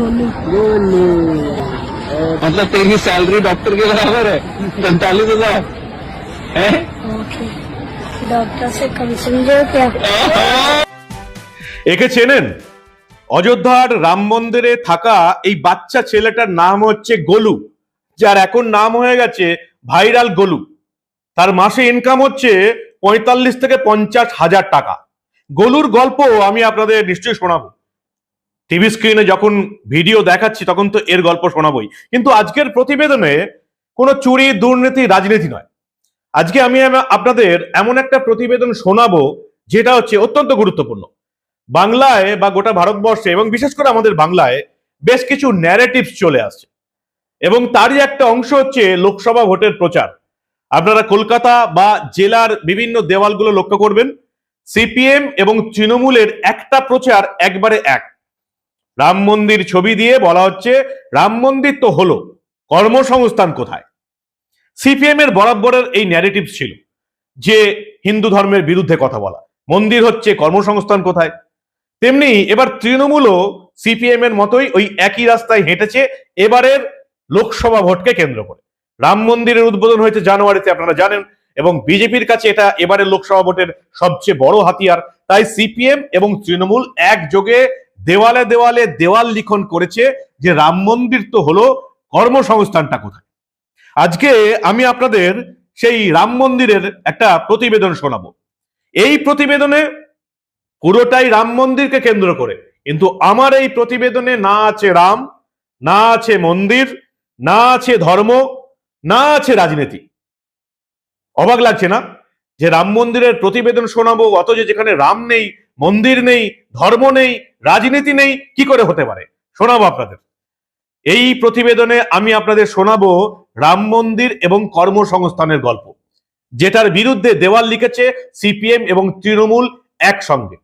गोलू गोलू मतलब तेरी salary doctor के बराबर है पैंतालीस हजार है ओके डॉक्टर से कम समझो क्या একে চেনেন অযোধ্যার রাম মন্দিরে থাকা এই বাচ্চা ছেলেটার নাম হচ্ছে গোলু যার এখন নাম হয়ে গেছে ভাইরাল গোলু তার মাসে ইনকাম হচ্ছে পঁয়তাল্লিশ থেকে পঞ্চাশ হাজার টাকা গোলুর গল্প আমি আপনাদের নিশ্চয়ই শোনাবো টিভি স্ক্রিনে যখন ভিডিও দেখাচ্ছি, তখন তো এর গল্প শোনাবই। কিন্তু আজকের প্রতিবেদনে কোনো চুরি, দুর্নীতি, রাজনীতি নয়। আজকে আমি আপনাদের এমন একটা প্রতিবেদন শোনাবো, যেটা হচ্ছে অত্যন্ত গুরুত্বপূর্ণ। বাংলায় বা গোটা ভারতবর্ষে এবং বিশেষ করে আমাদের বাংলায় বেশ কিছু ন্যারেটিভস চলে আসছে। এবং তারই একটা অংশ হচ্ছে লোকসভা ভোটের প্রচার। আপনারা কলকাতা বা জেলার বিভিন্ন দেওয়ালগুলো লক্ষ্য করবেন। সিপিএম এবং তৃণমূলের একটা প্রচার একবারে এক। রাম মন্দির ছবি দিয়ে বলা হচ্ছে, রাম মন্দির তো হলো, কর্মসংস্থান কোথায়? সিপিএম এর বরাবরের এই ন্যারেটিভ ছিল, যে হিন্দু ধর্মের বিরুদ্ধে কথা বলা। মন্দির হচ্ছে কর্মসংস্থান কোথায়? তেমনি এবার তৃণমূলও সিপিএম এর মতোই ওই একই রাস্তায় হেঁটেছে, এবারের লোকসভা ভোটকে কেন্দ্র করে। রাম মন্দিরের উদ্বোধন হয়েছে জানুয়ারিতে, আপনারা জানেন, এবং বিজেপির কাছে এটা এবারের লোকসভা ভোটের সবচেয়ে বড় হাতিয়ার। তাই সিপিএম এবং তৃণমূল একযোগে দেওয়ালে দেওয়ালে দেওয়াল লিখন করেছে যে রাম মন্দির তো হলো কর্মসংস্থানটা কোথায়? আজকে আমি আপনাদের সেই রাম মন্দিরের একটা প্রতিবেদন শোনাবো। এই প্রতিবেদনে পুরোটাই রাম মন্দিরকে কেন্দ্র করে, কিন্তু আমার এই প্রতিবেদনে না আছে রাম, না আছে মন্দির, না আছে ধর্ম, না আছে রাজনীতি। অবাক লাগছে না? যে রাম মন্দিরের প্রতিবেদন শোনাবো, অথচ যেখানে রাম নেই মন্দির নেই, ধর্ম নেই, রাজনীতি নেই, কি করে হতে পারে? শোনাবো আপনাদের। এই প্রতিবেদনে আমি আপনাদের শোনাবো রাম মন্দির এবং কর্মসংস্থানের গল্প, যেটার বিরুদ্ধে দেওয়াল লিখেছে সিপিএম এবং তৃণমূল একসঙ্গে।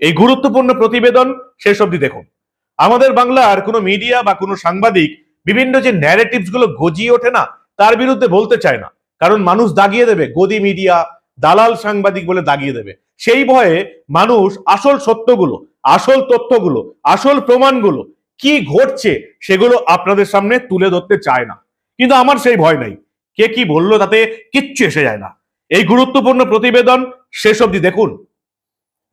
এই গুরুত্বপূর্ণ প্রতিবেদন শেষ অবধি দেখুন। আমাদের বাংলার কোনো মিডিয়া বা কোনো সাংবাদিক বিভিন্ন যে ন্যারেটিভসগুলো গজিয়ে ওঠে না, তার বিরুদ্ধে বলতে চায় না। কারণ মানুষ দাগিয়ে দেবে, গদি মিডিয়া, দালাল সাংবাদিক বলে দাগিয়ে দেবে। সেই ভয়ে মানুষ আসল সত্যগুলো, আসল তথ্যগুলো, আসল প্রমাণগুলো কি ঘটছে সেগুলো আপনাদের সামনে তুলে ধরতে চায় না। কিন্তু আমার সেই ভয় নাই। কে কি বলল তাতে কিচ্ছু এসে যায় না। এই গুরুত্বপূর্ণ প্রতিবেদন শেষ অবধি দেখুন।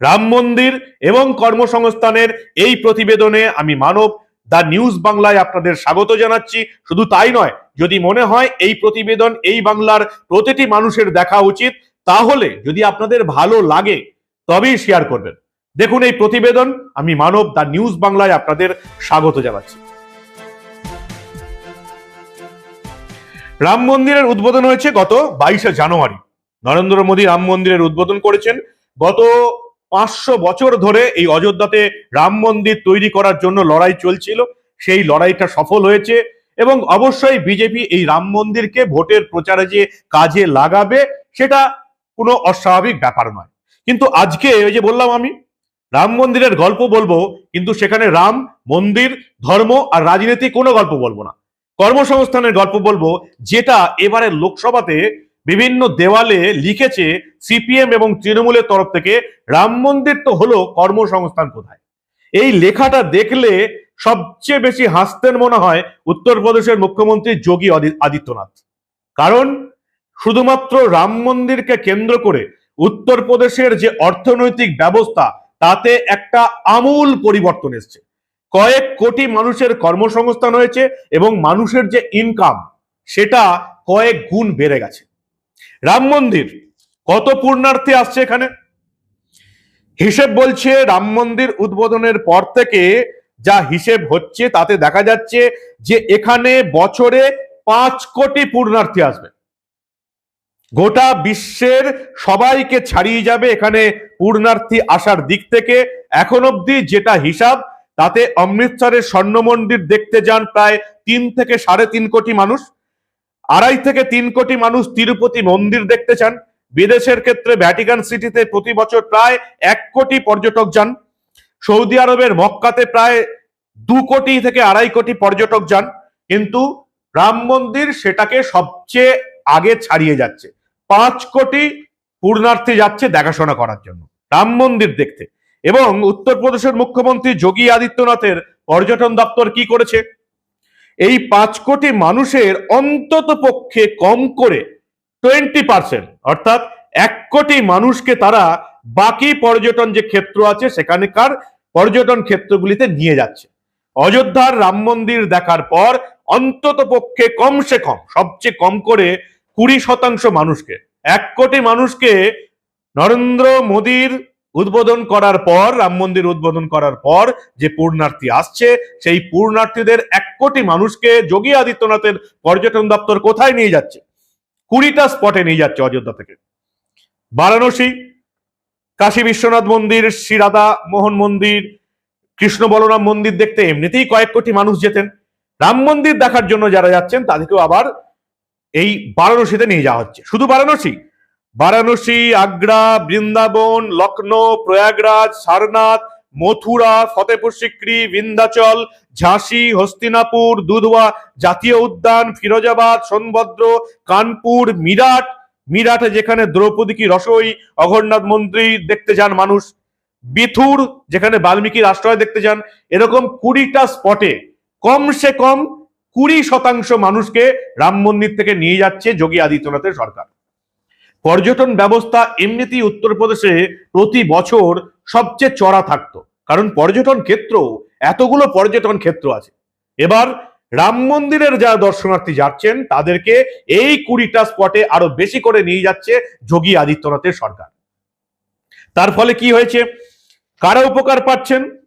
রাম মন্দির এবং কর্মসংস্থানের এই প্রতিবেদনে আমি মানব দা নিউজ বাংলায় আপনাদের স্বাগত জানাচ্ছি। শুধু তাই নয়, যদি মনে হয় এই প্রতিবেদন, এই বাংলার প্রতিটি মানুষের দেখা উচিত তাহলে যদি আপনাদের ভালো লাগে, তবেই শেয়ার করবেন। দেখুন এই প্রতিবেদন, আমি মানব দা নিউজ বাংলায় আপনাদের স্বাগত জানাচ্ছি। রাম মন্দিরের উদ্বোধন হয়েছে গত বাইশে জানুয়ারি। নরেন্দ্র মোদী রাম মন্দিরের উদ্বোধন করেছেন গত পাঁচশো বছর ধরে এই অযোধ্যাতে রাম মন্দির তৈরি করার জন্য লড়াই চলছিল। সেই লড়াইটা সফল হয়েছে এবং অবশ্যই বিজেপি এই রাম মন্দিরকে ভোটের প্রচারে যে কাজে লাগাবে, সেটা কোনো অস্বাভাবিক ব্যাপার নয়। কিন্তু আজকে ওই যে বললাম আমি, রাম মন্দিরের গল্প বলব, কিন্তু সেখানে রাম, মন্দির, ধর্ম আর রাজনীতি কোনো গল্প বলব না। কর্মসংস্থানের গল্প বলব, যেটা এবারে লোকসভাতে বিভিন্ন দেওয়ালে লিখেছে সিপিএম এবং তৃণমূলের তরফ থেকে, রাম মন্দির তো হলো কর্মসংস্থান কোথায়? এই লেখাটা দেখলে সবচেয়ে বেশি হাসতেন মনে হয় উত্তরপ্রদেশের মুখ্যমন্ত্রী যোগী আদি- আদিত্যনাথ। কারণ শুধুমাত্র রাম মন্দিরকে কেন্দ্র করে উত্তরপ্রদেশের যে অর্থনৈতিক ব্যবস্থা, তাতে একটা আমূল পরিবর্তন এসছে। কয়েক কোটি মানুষের কর্মসংস্থান হয়েছে এবং মানুষের যে ইনকাম সেটা কয়েক গুণ বেড়ে গেছে। রাম মন্দির কত পূর্ণার্থী আসছে এখানে? হিসেব বলছে রাম মন্দির উদ্বোধনের পর থেকে যা হিসেব হচ্ছে, তাতে দেখা যাচ্ছে যে এখানে বছরে পাঁচ কোটি পূর্ণার্থী আসবে। গোটা বিশ্বের সবাইকে ছাড়িয়ে যাবে এখানে পূর্ণার্থী আসার দিক থেকে। এখন অবধি যেটা হিসাব, তাতে অমৃতসরের স্বর্ণ মন্দির দেখতে যান প্রায় তিন থেকে সাড়ে তিন কোটি মানুষ। আড়াই থেকে তিন কোটি মানুষ তিরুপতি মন্দির দেখতে চান। বিদেশের ক্ষেত্রে ভ্যাটিকান সিটিতে প্রতি বছর প্রায় এক কোটি পর্যটক যান। সৌদি আরবের মক্কাতে প্রায় দু কোটি থেকে আড়াই কোটি পর্যটক যান। কিন্তু রাম মন্দির সেটাকে সবচেয়ে আগে ছাড়িয়ে যাচ্ছে। পাঁচ কোটি পূর্ণার্থী যাচ্ছে দেখাশোনা করার জন্য, রাম মন্দির দেখতে। এবং উত্তরপ্রদেশের মুখ্যমন্ত্রী যোগী আদিত্যনাথের পর্যটন দপ্তর কি করেছে? এই পাঁচ কোটি মানুষের অন্তত পক্ষে কম করে টোয়েন্টি পার্সেন্ট অর্থাৎ এক কোটি মানুষকে তারা বাকি পর্যটন যে ক্ষেত্র আছে, সেখানকার পর্যটন ক্ষেত্রগুলিতে নিয়ে যাচ্ছে। অযোধ্যার রাম মন্দির দেখার পর অন্তত পক্ষে কমসে কম, সবচেয়ে কম করে কুড়ি শতাংশ মানুষকে, এক কোটি মানুষকে নরেন্দ্র মোদীর উদ্বোধন করার পর, রাম মন্দির উদ্বোধন করার পর যে পূর্ণার্থী আসছে, সেই পূর্ণার্থীদের এক কোটি মানুষকে যোগী আদিত্যনাথের পর্যটন দপ্তর কোথায় নিয়ে যাচ্ছে? কুড়িটা স্পটে নিয়ে যাচ্ছে অযোধ্যা থেকে। বারাণসী, কাশী বিশ্বনাথ মন্দির শ্রী রাধা মোহন মন্দির, কৃষ্ণ বলরাম মন্দির দেখতে এমনিতেই কয়েক কোটি মানুষ যেতেন। রাম মন্দির দেখার জন্য যারা যাচ্ছেন, তাদেরকেও আবার এই বারাণসীতে নিয়ে যাওয়া হচ্ছে। শুধু বারাণসী? বারাণসী, আগ্রা, বৃন্দাবন, লখনৌ, প্রয়াগরাজ, সারনাথ, মথুরা ফতেপুর সিক্রি, বিন্ধ্যাচল, ঝাঁসি, হস্তিনাপুর, দুধওয়া, জাতীয় উদ্যান, ফিরোজাবাদ, সোনভদ্র, কানপুর, মিরাট। মিরাটে যেখানে দ্রৌপদী কি রসই, অঘরনাথ মন্দির দেখতে যান মানুষ। বিথুর, যেখানে বাল্মীকির আশ্রয় দেখতে যান, এরকম কুড়িটা স্পটে কমসে কম কুড়ি শতাংশ মানুষকে রাম মন্দির থেকে নিয়ে যাচ্ছে যোগী আদিত্যনাথের সরকার। পর্যটন ব্যবস্থা এমনিতেই উত্তরপ্রদেশে প্রতি বছর সবচেয়ে চড়া থাকতো। কারণ পর্যটন ক্ষেত্র, এতগুলো পর্যটন ক্ষেত্র আছে। এবার রাম মন্দিরের যারা দর্শনার্থী যাচ্ছেন, তাদেরকে এই কুড়িটা স্পটে আরও বেশি করে নিয়ে যাচ্ছে যোগী আদিত্যনাথের সরকার। তার ফলে কি হয়েছে? কারা উপকার পাচ্ছেন?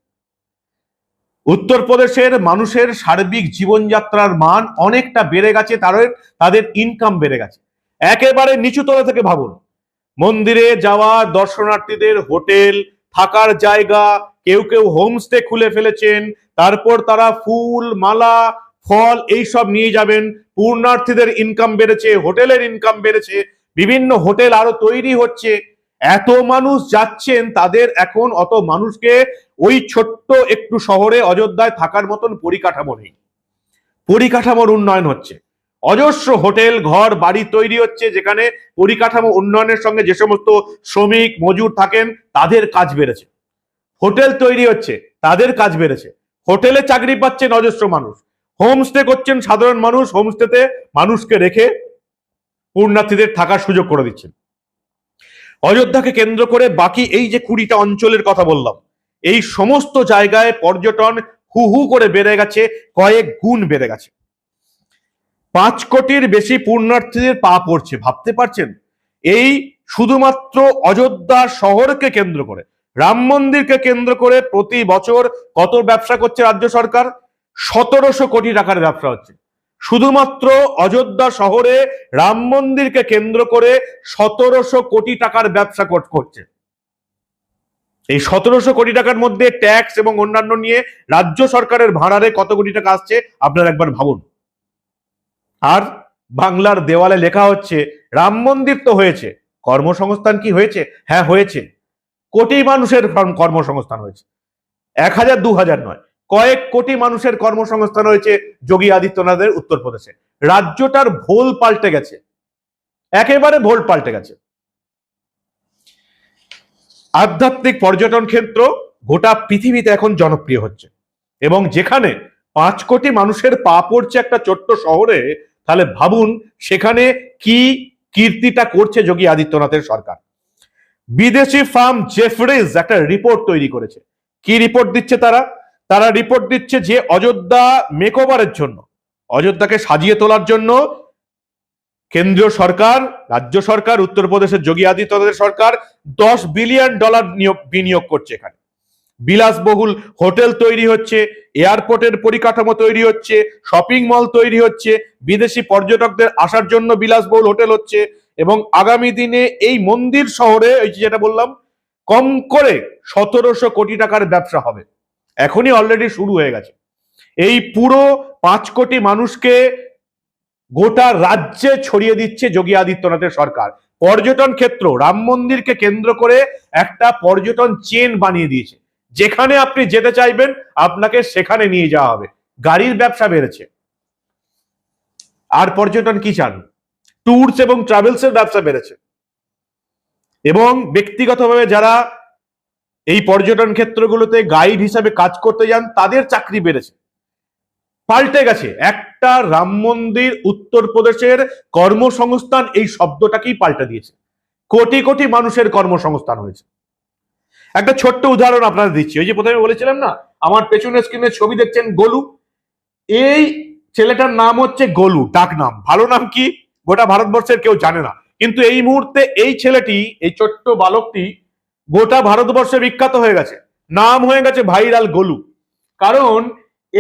উত্তরপ্রদেশের মানুষের সার্বিক জীবনযাত্রার মান অনেকটা বেড়ে গেছে তাদের তাদের ইনকাম বেড়ে গেছে। একেবারে নিচুতলা থেকে ভাবুন। মন্দিরে যাওয়া দর্শনার্থীদের হোটেল, থাকার জায়গা, কেউ কেউ হোমস্টে খুলে ফেলেছেন, তারপর তারা ফুল, মালা, ফল এইসব নিয়ে যাবেন। পূর্ণার্থীদের ইনকাম বেড়েছে, হোটেলের ইনকাম বেড়েছে, বিভিন্ন হোটেল আরও তৈরি হচ্ছে। এত মানুষ যাচ্ছেন, তাদের এখন অত মানুষকে ওই ছোট্ট একটু শহরে অযোধ্যায় থাকার মতন পরিকাঠামো নেই। পরিকাঠামোর উন্নয়ন হচ্ছে। অজস্র হোটেল, ঘর, বাড়ি তৈরি হচ্ছে যেখানে পরিকাঠামো উন্নয়নের সঙ্গে যে সমস্ত শ্রমিক, মজুর থাকেন, তাদের কাজ বেড়েছে। হোটেল তৈরি হচ্ছে, তাদের কাজ বেড়েছে। হোটেলে চাকরি পাচ্ছেন অজস্র মানুষ। হোমস্টে করছেন সাধারণ মানুষ, হোমস্টেতে মানুষকে রেখে পূর্ণার্থীদের থাকার সুযোগ করে দিচ্ছেন। অযোধ্যাকে কেন্দ্র করে বাকি এই যে কুড়িটা অঞ্চলের কথা বললাম এই সমস্ত জায়গায় পর্যটন হু হু করে বেড়ে গেছে, কয়েক গুণ বেড়ে গেছে। পাঁচ কোটির বেশি পূর্ণার্থীদের পা পড়ছে, ভাবতে পারছেন? এই শুধুমাত্র অযোধ্যা শহরকে কেন্দ্র করে, রাম মন্দিরকে কেন্দ্র করে প্রতি বছর কত ব্যবসা করছে রাজ্য সরকার? সতেরোশো কোটি টাকার ব্যবসা হচ্ছে। শুধুমাত্র অযোধ্যা শহরে রাম মন্দিরকে কেন্দ্র করে সতেরোশো কোটি টাকার ব্যবসা কর- করছে। এই সতেরোশো কোটি টাকার মধ্যে ট্যাক্স এবং অন্যান্য নিয়ে রাজ্য সরকারের ভাড়ারে কত কোটি টাকা আসছে, আপনারা একবার ভাবুন। আর বাংলার দেওয়ালে লেখা হচ্ছে, রাম মন্দির তো হয়েছে। কর্মসংস্থান কি হয়েছে? হ্যাঁ হয়েছে। কোটি মানুষের কর্মসংস্থান হয়েছে। এক হাজার, দু হাজার নয়। কয়েক কোটি মানুষের কর্মসংস্থান হয়েছে যোগী আদিত্যনাথের উত্তরপ্রদেশে। রাজ্যটার ভোল পাল্টে গেছে। একেবারে ভোল পাল্টে গেছে। আধ্যাত্মিক পর্যটন ক্ষেত্র গোটা পৃথিবীতে এখন জনপ্রিয় হচ্ছে। এবং যেখানে পাঁচ কোটি মানুষের পা পড়ছে একটা ছোট্ট শহরে, তাহলে ভাবুন সেখানে কি কীর্তিটা করছে যোগী আদিত্যনাথের সরকার। বিদেশি ফার্ম জেফরিজ একটা রিপোর্ট তৈরি করেছে। কি রিপোর্ট দিচ্ছে তারা? তারা রিপোর্ট দিচ্ছে যে অযোধ্যা মেকওভারের জন্য, অযোধ্যাকে সাজিয়ে তোলার জন্য কেন্দ্রীয় সরকার, রাজ্য সরকার, উত্তরপ্রদেশের যোগী আদিত্যনাথের সরকার দশ বিলিয়ন ডলার নিয়োগ, বিনিয়োগ করছে এখানে। বিলাসবহুল হোটেল তৈরি হচ্ছে, এয়ারপোর্টের পরিকাঠামো তৈরি হচ্ছে, শপিং মল তৈরি হচ্ছে, বিদেশি পর্যটকদের আসার জন্য বিলাসবহুল হোটেল হচ্ছে এবং আগামী দিনে এই মন্দির শহরে ওই যেটা বললাম, কম করে সতেরোশো কোটি টাকার ব্যবসা হবে। এখনই অলরেডি শুরু হয়ে গেছে। এই পুরো পাঁচ কোটি মানুষকে গোটা রাজ্যে ছড়িয়ে দিচ্ছে যোগী আদিত্যনাথের সরকার। পর্যটন ক্ষেত্র, রাম মন্দিরকে কেন্দ্র করে একটা পর্যটন চেন বানিয়ে দিয়েছে। যেখানে আপনি যেতে চাইবেন, আপনাকে সেখানে নিয়ে যাওয়া হবে। গাড়ির ব্যবসা বেড়েছে। আর পর্যটন কি চান? ট্যুরস এবং ট্রাভেলস এর ব্যবসা বেড়েছে। এবং ব্যক্তিগতভাবে যারা এই পর্যটন ক্ষেত্রগুলোতে গাইড হিসাবে কাজ করতে যান, তাদের চাকরি বেড়েছে। পাল্টে গেছে। একটা রাম মন্দির উত্তরপ্রদেশের কর্মসংস্থান এই শব্দটাকেই পাল্টে দিয়েছে। কোটি কোটি মানুষের কর্মসংস্থান হয়েছে। একটা ছোট্ট উদাহরণ আপনাদের দিচ্ছি। ওই যে প্রথমে বলেছিলাম না, আমার পেছনের স্ক্রিনে ছবি দেখছেন গোলু। এই ছেলেটার নাম হচ্ছে গোলু, ডাক নাম। ভালো নাম কি? গোটা ভারতবর্ষের কেউ জানে না। কিন্তু এই মুহূর্তে এই ছেলেটি, এই ছোট্ট বালকটি গোটা ভারতবর্ষে বিখ্যাত হয়ে গেছে। নাম হয়ে গেছে ভাইরাল গোলু। কারণ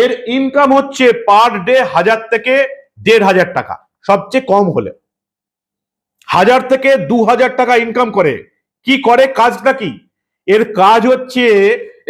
এর ইনকাম হচ্ছে পার ডে হাজার থেকে দেড় হাজার টাকা। সবচেয়ে কম হলে। হাজার থেকে দু হাজার টাকা ইনকাম করে। কি করে? কাজটা কি? এর কাজ হচ্ছে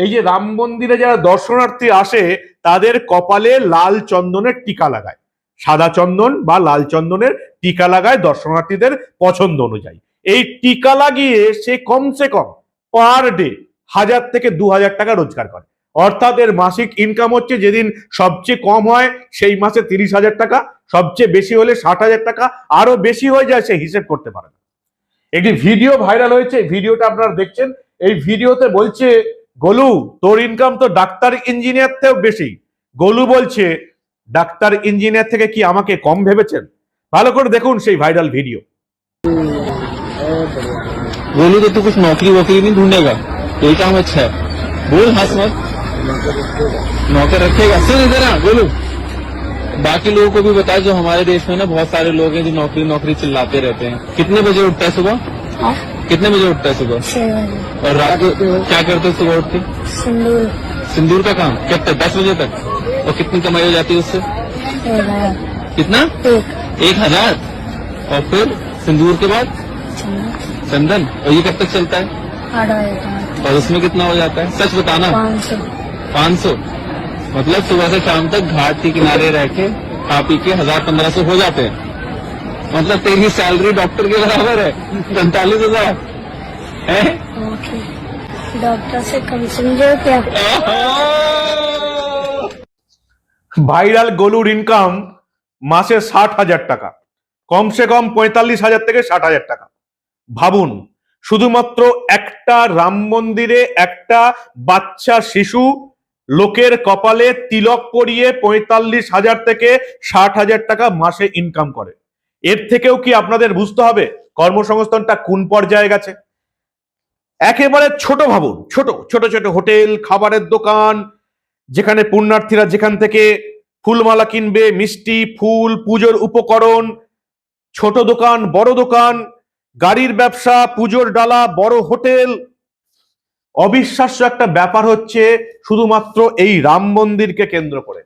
এই যে রাম মন্দিরে যারা দর্শনার্থী আসে, তাদের কপালে লাল চন্দনের টিকা লাগায়। সাদা চন্দন বা লাল চন্দনের টিকা লাগায় দর্শনার্থীদের পছন্দ অনুযায়ী। এই টিকা লাগিয়ে সে কমসে কম পার ডে হাজার থেকে দু হাজার টাকা রোজগার করে। অর্থাৎ এর মাসিক ইনকাম হচ্ছে যেদিন সবচেয়ে কম হয় সেই মাসে তিরিশ হাজার টাকা সবচেয়ে বেশি হলে ষাট হাজার টাকা আরো বেশি হয়ে যায় সে হিসেব করতে পারে না একটি ভিডিও ভাইরাল হয়েছে ভিডিওটা আপনারা দেখছেন এই ভিডিওতে বলছে গোলু তোর ইনকাম তো ডাক্তার ইঞ্জিনিয়ার থেকেও বেশি গোলু বলছে ডাক্তার ইঞ্জিনিয়ার থেকে কি আমাকে কম ভেবেছেন ভালো করে দেখুন সেই ভাইরাল ভিডিও गोलू तो तू कुछ नौकरी वोकरी नहीं ढूंढेगा यही काम अच्छा है बोल हंस मत नौकर रखेगा। सुन इधर आ गोलू बाकी लोगों को भी बता जो हमारे देश में ना बहुत सारे लोग हैं जो नौकरी नौकरी चिल्लाते रहते हैं। कितने बजे उठता है सुबह? हाँ। कितने बजे उठता है सुबह? और रात क्या करते हो सुबह उठ के? सिंदूर। सिंदूर का काम? कब तक दस बजे तक? और कितनी कमाई हो जाती है उससे? कितना? एक। हज़ार? और फिर सिंदूर के बाद? चंदन। और ये कब तक चलता है? और उसमें कितना हो जाता है? सच बताना। पाँच सौ पाँच सौ मतलब सुबह से शाम तक घाट के किनारे रह के खा पी के हजार पंद्रह सौ हो जाते हैं मतलब तेरी सैलरी डॉक्टर के बराबर है पैंतालीस हजार है ओके डॉक्टर से कम समझो क्या ভাইরাল গোলুর ইনকাম মাসে ষাট হাজার টাকা কমসে কম পঁয়তাল্লিশ হাজার থেকে ষাট হাজার টাকা ভাবুন শুধুমাত্র একটা রাম মন্দিরে একটা বাচ্চা শিশু লোকের কপালে তিলক পরিয়ে পঁয়তাল্লিশ হাজার থেকে ষাট হাজার টাকা মাসে ইনকাম করে। এর থেকেও কি আপনাদের বুঝতে হবে কর্মসংস্থানটা কোন পর্যায়ে গেছে? একেবারে ছোট ভাবুন, ছোট ছোট ছোট হোটেল, খাবারের দোকান, যেখানে পুণ্যার্থীরা যেখান থেকে ফুলমালা কিনবে, মিষ্টি, ফুল, পুজোর উপকরণ, ছোট দোকান, বড় দোকান, গাড়ির ব্যবসা, পুজোর ডালা, বড় হোটেল অবিশ্বাস্য একটা ব্যাপার হচ্ছে শুধুমাত্র এই রাম মন্দিরকে কেন্দ্র করে।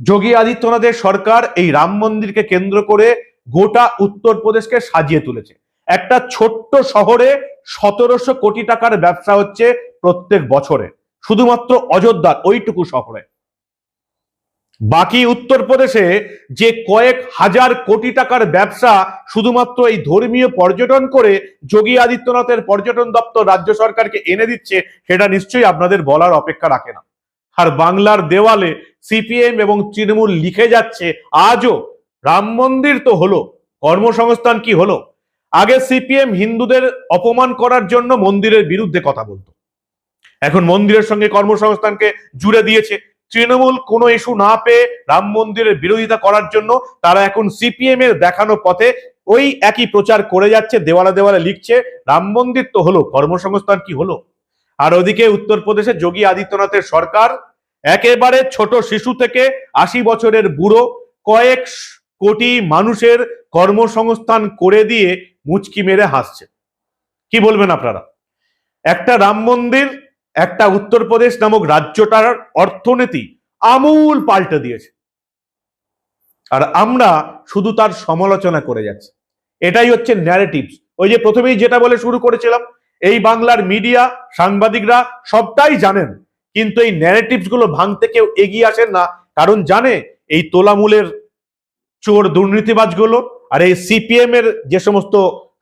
যোগী আদিত্যনাথের সরকার এই রাম মন্দিরকে কেন্দ্র করে গোটা উত্তরপ্রদেশকে সাজিয়ে তুলেছে। একটা ছোট্ট শহরে সতেরোশো কোটি টাকার ব্যবসা হচ্ছে প্রত্যেক বছরে। শুধুমাত্র অযোধ্যার, ওইটুকু শহরে। বাকি উত্তরপ্রদেশে যে কয়েক হাজার কোটি টাকার ব্যবসা শুধুমাত্র এই ধর্মীয় পর্যটন করে যোগী আদিত্যনাথের পর্যটন দপ্তর রাজ্য সরকারকে এনে দিচ্ছে, সেটা নিশ্চয়ই আপনাদের বলার অপেক্ষা রাখে না। আর বাংলার দেওয়ালে সিপিএম এবং তৃণমূল লিখে যাচ্ছে, আজও রাম মন্দির তো হলো, কর্মসংস্থান কি হলো? আগে সিপিএম হিন্দুদের অপমান করার জন্য মন্দিরের বিরুদ্ধে কথা বলতো। এখন মন্দিরের সঙ্গে কর্মসংস্থানকে জুড়ে দিয়েছে তৃণমূল কোনো ইস্যু না পেয়ে রাম মন্দিরের বিরোধিতা করার জন্য তারা এখন সিপিএম এর দেখানো পথে ওই একই প্রচার করে যাচ্ছে, দেওয়ালে দেওয়ালে লিখছে, রাম মন্দির তো হলো, কর্মসংস্থান কি হলো? আর ওদিকে উত্তরপ্রদেশে যোগী আদিত্যনাথের সরকার, একেবারে ছোট শিশু থেকে আশি বছরের বুড়ো, কয়েক কোটি মানুষের কর্মসংস্থান করে দিয়ে মুচকি মেরে হাসছে। কি বলবেন আপনারা? একটা রাম মন্দির একটা উত্তরপ্রদেশ নামক রাজ্যটার অর্থনীতি আমূল পাল্টে দিয়েছে। আর আমরা শুধু তার সমালোচনা করে যাচ্ছি। এটাই হচ্ছে ন্যারেটিভস ওই যে প্রথমেই যেটা বলে শুরু করেছিলাম, এই বাংলার মিডিয়া সাংবাদিকরা সবটাই জানেন, কিন্তু এই ন্যারেটিভসগুলো ভাঙতে কেউ এগিয়ে আসেন না, কারণ জানে এই তোলামূলের চোর দুর্নীতিবাজগুলো, আর এই সিপিএম এর যে সমস্ত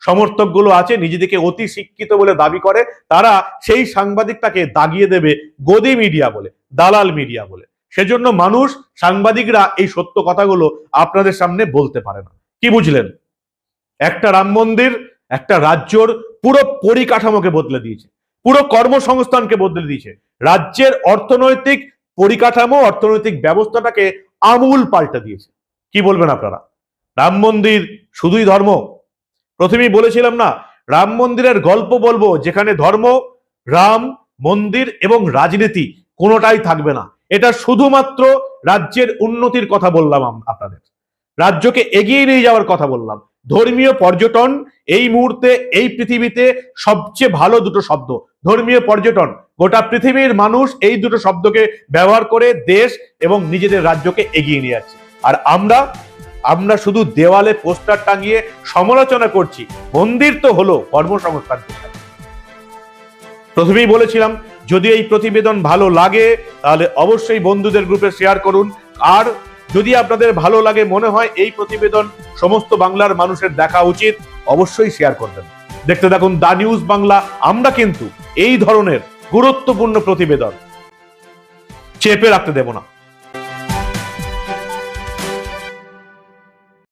সমর্থকগুলো আছে, নিজেদেরকে অতি শিক্ষিত বলে দাবি করে, তারা সেই সাংবাদিকটাকে দাগিয়ে দেবে গদি মিডিয়া বলে, দালাল মিডিয়া বলে। সেজন্য মানুষ, সাংবাদিকরা এই সত্য কথাগুলো আপনাদের সামনে বলতে পারে না। কি বুঝলেন? একটা রাম মন্দির, একটা রাজ্যর পুরো পরিকাঠামোকে বদলে দিয়েছে, পুরো কর্মসংস্থানকে বদলে দিয়েছে। রাজ্যের অর্থনৈতিক পরিকাঠামো, অর্থনৈতিক ব্যবস্থাটাকে আমূল পাল্টে দিয়েছে। কি বলবেন আপনারা? রাম মন্দির শুধুই ধর্ম? প্রথমেই বলেছিলাম না, রাম মন্দিরের গল্প বলব, যেখানে ধর্ম, রাম মন্দির এবং রাজনীতি কোনোটাই থাকবে না। এটা শুধুমাত্র রাজ্যের উন্নতির কথা বললাম আপনাদের। রাজ্যকে এগিয়ে নিয়ে যাওয়ার কথা বললাম। ধর্মীয় পর্যটন এই মুহূর্তে, এই পৃথিবীতে সবচেয়ে ভালো দুটো শব্দ। ধর্মীয় পর্যটন, গোটা পৃথিবীর মানুষ এই দুটো শব্দকে ব্যবহার করে দেশ এবং নিজেদের রাজ্যকে এগিয়ে নিয়ে যাচ্ছে। আর আমরা আমরা শুধু দেওয়ালে পোস্টার টাঙিয়ে সমালোচনা করছি। মন্দির তো হলো কর্মসংস্থান। প্রথমেই বলেছিলাম, যদি এই প্রতিবেদন ভালো লাগে, তাহলে অবশ্যই বন্ধুদের গ্রুপে শেয়ার করুন। আর যদি আপনাদের ভালো লাগে, মনে হয় এই প্রতিবেদন সমস্ত বাংলার মানুষের দেখা উচিত, অবশ্যই শেয়ার করবেন দেখতে থাকুন দা নিউজ বাংলা, আমরা কিন্তু এই ধরনের গুরুত্বপূর্ণ প্রতিবেদন চেপে রাখতে দেব না।